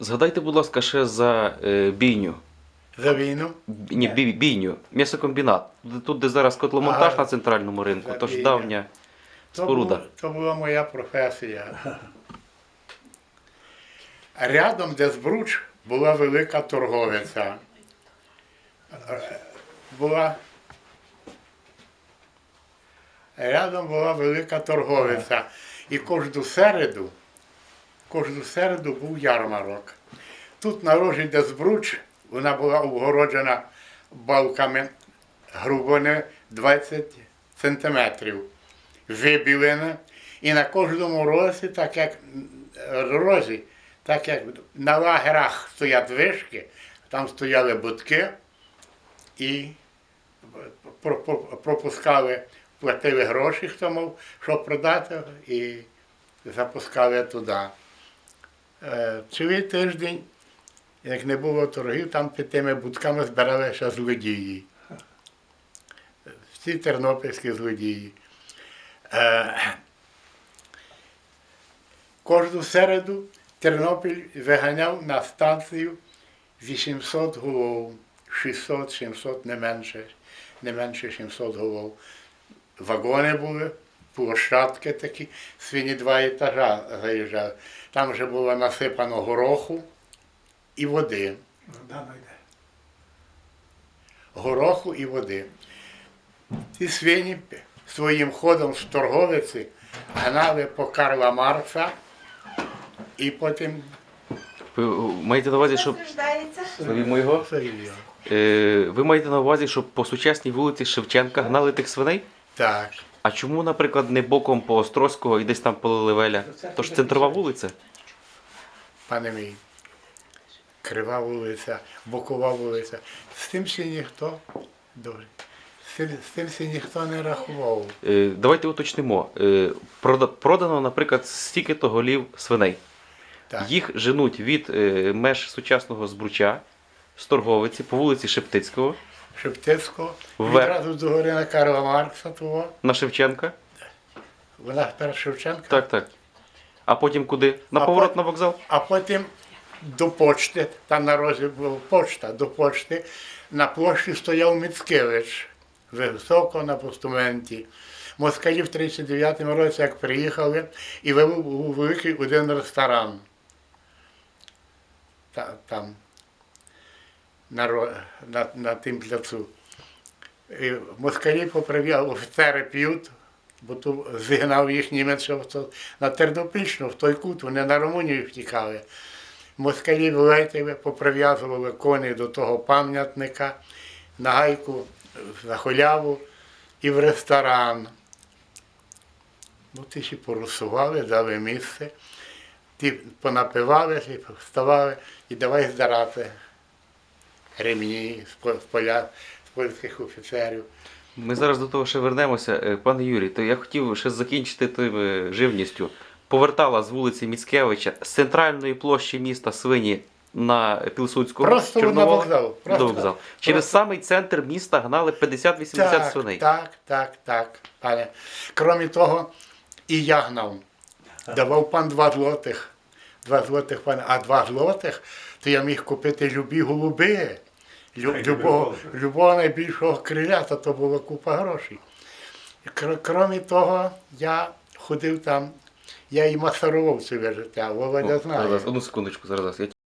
Згадайте, будь ласка, ще за е, бійню. За війну. Ні, бій, бійню, м'ясокомбінат. Тут, де зараз котломонтаж Ага. на центральному ринку, За тож бійню. давня То, споруда. бу- то була моя професія. Рядом, де збруч, була велика торговиця. Е, Була. Рядом була велика торговиця. І кожну середу, кожну середу був ярмарок. Тут на рожі, де збруч, вона була обгороджена балками грубо не 20 сантиметрів вибілена. І на кожному розі, так як розі, так як на лагерах стоять вишки, там стояли будки і про- про- пропускали, платили гроші, хто мав, що продати, і запускали туди. Е, Цілий тиждень, як не було торгів, там під тими будками збиралися злодії. Всі тернопільські злодії. Е, Кожну середу Тернопіль виганяв на станцію 800 голов, 600, 700, не менше, не менше 700 голов. Вагони були, площадки такі, свині два етажа заїжджали. Там вже було насипано гороху і води. Гороху і води. Ці свині своїм ходом з торговиці гнали по Карла Маркса і потім Ви е, маєте на увазі, щоб. Зловімо його. Е, ви маєте на увазі, щоб по сучасній вулиці Шевченка гнали тих свиней? Так. А чому, наприклад, не боком по Острозького і десь там по Лелевеля? Тож центрова вулиця? пане мій. Крива вулиця, бокова вулиця. З тим ще ніхто добре. З тим, з тим ще ніхто не рахував. Е, давайте уточнимо. Е, прода- продано, наприклад, стільки-то голів свиней. Так. Їх женуть від е, меж сучасного збруча з торговиці по вулиці Шептицького Шептицького, Вверх. відразу до гори на Карла Маркса того. на Шевченка. Вона тепер Шевченка. Так, так. А потім куди? На А поворот пот- на вокзал? А потім до почти, там на розі була почта, до почти, на площі стояв Міцкевич, високо на постаменті. Москалі в 39-му році, як приїхали, і вели у великий один ресторан. Та, там, на, на, на тим пляцу. І москалі поприв'яли, офіцери п'ють, бо то зігнав їх німець що в то- на Тернопільщину, в той кут, вони на Румунію втікали. Москалі влетіли, поприв'язували коней до того пам'ятника, на гайку, на халяву і в ресторан. Ну, ті ще порусували, дали місце, ті понапивалися, вставали і давай здарати ремні з по- з поля, з польських офіцерів. Ми зараз до того ще вернемося. Е, Пане Юрій, то я хотів ще закінчити тим е, живністю. Повертала з вулиці Міцкевича з центральної площі міста Свині на Пілсудського Просто на вокзал, просто. до вокзалу. Через Просто. самий центр міста гнали 50-80 Так, свиней. так, так, так, пане. Крім того, і я гнав. Давав пан два злотих. Два злотих, пане, а два злотих, то я міг купити любі голуби. Лю, любого, любого найбільшого криля, то, була купа грошей. Кр- Крім того, я ходив там, я і масарував себе життя, Володя О, знає. зараз, одну секундочку, зараз.